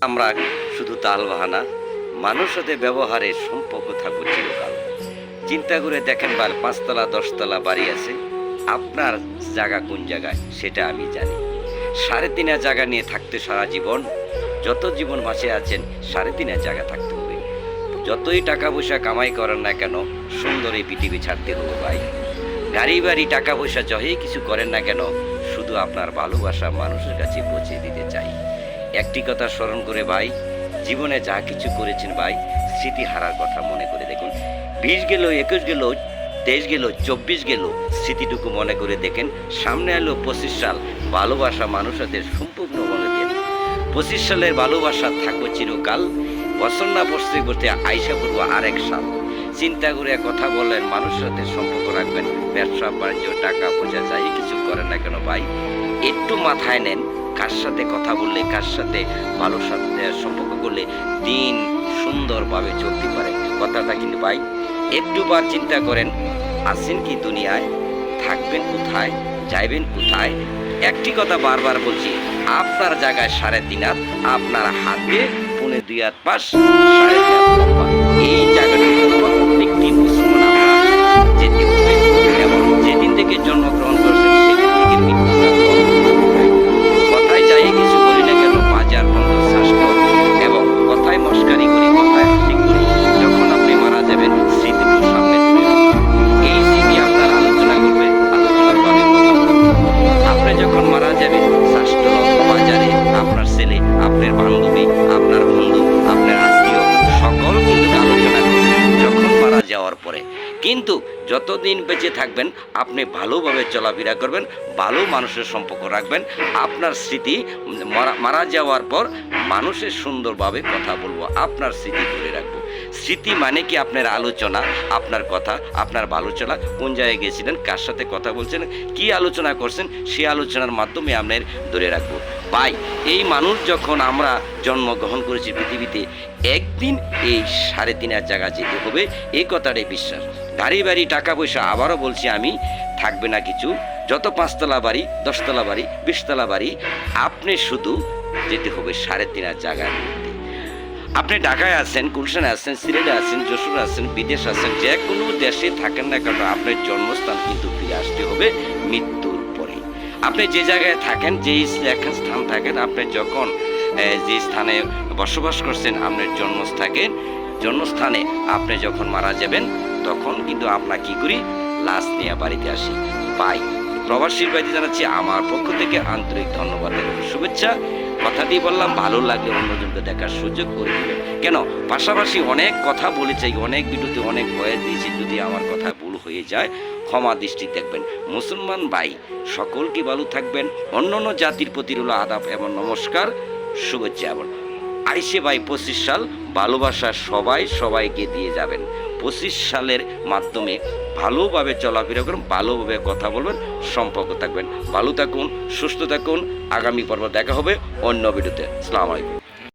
আমরা শুধু তাল বাহানা মানুষ সাথে ব্যবহারের সম্পর্ক থাকব চিরকাল। চিন্তা করে দেখেন বা পাঁচতলা, দশতলা বাড়ি আছে। আপনার জায়গা কোন জায়গায়, সেটা আমি জানি। সাড়ে তিনের জায়গা নিয়ে থাকতে সারা জীবন, যত জীবন বাঁচে আছেন, সাড়ে তিনের জায়গা থাকতে হবে। যতই টাকা পয়সা কামাই করেন না কেন, সুন্দর এই পৃথিবী ছাড়তে হবে ভাই। গাড়ি বাড়ি, টাকা পয়সা, যতই কিছু করেন না কেন, শুধু আপনার ভালোবাসা মানুষের কাছে পৌঁছে দিতে চাই। একটি কথা স্মরণ করে ভাই, জীবনে যা কিছু করেছেন ভাই, স্মৃতি হারার কথা মনে করে দেখুন। বিশ গেল, একুশ গেল, তেইশ গেল, চব্বিশ গেল, স্মৃতিটুকু মনে করে দেখেন, সামনে এলো পঁচিশ সাল, ভালোবাসা মানুষদের সম্পূর্ণ মনে দেন পঁচিশ সালের ভালোবাসা থাকব চিরকাল, বছর না বসতে করতে আইসা করব আরেক সাল। চিন্তা করে কথা বলেন মানুষের সাথে সম্পর্ক রাখবেন, ব্যবসা, বাণিজ্য, টাকা পয়সা, যাই কিছু করেন না কেন ভাই? একটু মাথায় নেন, কার সাথে কথা বললে, কার সাথে ভালো সাথে সম্পর্ক করলে দিন সুন্দরভাবে চলতে পারে। কথাটা কিন্তু ভাই একটু বার চিন্তা করেন, আছেন কি দুনিয়ায়? থাকবেন কোথায়? যাইবেন কোথায়? একটি কথা বারবার বলছি, আপনার জায়গায় সাড়ে তিন হাত, আপনার হাতে পুনে দুই হাত পাশ, সাড়ে তিন হাত কিন্তু যতদিন বেঁচে থাকবেন, আপনি ভালোভাবে চলাফেরা করবেন, ভালো মানুষের সম্পর্ক রাখবেন। আপনার স্মৃতি মারা- যাওয়ার পর মানুষের সুন্দরভাবে কথা বলব, আপনার স্মৃতি ধরে রাখব। স্মৃতি মানে কি? আপনার আলোচনা, আপনার কথা, আপনার ভালো চলা কোন জায়গায় গেছিলেন কার সাথে কথা বলছেন? কি আলোচনা করছেন? সে আলোচনার মাধ্যমে আপনার ধরে রাখব। ভাই, এই মানুষ যখন আমরা জন্মগ্রহণ করেছি পৃথিবীতে একদিন এই সাড়ে তিন হাজার জায়গা যেতে হবে এই কথাটাই বিশ্বাস। গাড়ি বাড়ি টাকা পয়সা আবারও বলছি আমি, থাকবে না কিছু। যত পাঁচতলা বাড়ি, দশতলা বাড়ি, বিশতলা বাড়ি, আপনি শুধু যেতে হবে সাড়ে তিন হাজার জায়গার মধ্যে। আপনি ঢাকায় আছেন, গুলশানে আছেন, সিলেটে আছেন, যশোরে আছেন, বিদেশ আছেন, যে কোনো দেশে থাকেন না কেন, আপনার জন্মস্থান কিন্তু ফিরে আসতে হবে মৃত্যুর পরে আপনি যে জায়গায় থাকেন, যেই স্থান থাকেন, আপনি যখন যে স্থানে বসবাস করছেন, আপনার জন্মস্থানে জন্মস্থানে আপনি যখন মারা যাবেন, তখন কিন্তু আমরা কি করি? লাশ নিয়ে বাড়িতে আসি। পাই প্রবাসীর বাড়িতে জানাচ্ছি, আমার পক্ষ থেকে আন্তরিক ধন্যবাদ এবং শুভেচ্ছা। কথা দিয়ে বললাম, ভালো লাগলে অন্যজনকে দেখার সুযোগ করে দেবেন। কেন? পাশাপাশি অনেক কথা বলেছি অনেক ভিডিওতে অনেক বয়স দিয়েছি, যদি আমার কথা ভুল হয়ে যায়, ক্ষমা দৃষ্টি দেখবেন। মুসলমান ভাই, সকলকে ভালো থাকবেন। অন্য অন্য জাতির প্রতি রইল আদাব এবং নমস্কার। শুভেচ্ছা এবং আইসে ভাই পঁচিশ সাল ভালোবাসা সবাই সবাইকে দিয়ে যাবেন। পঁচিশ সালের মাধ্যমে ভালোভাবে চলাফেরা করুন, ভালোভাবে কথা বলবেন, সম্পর্ক থাকবেন। ভালো থাকুন, সুস্থ থাকুন। আগামী পর্ব দেখা হবে অন্য ভিডিওতে। সালাম আলাইকুম।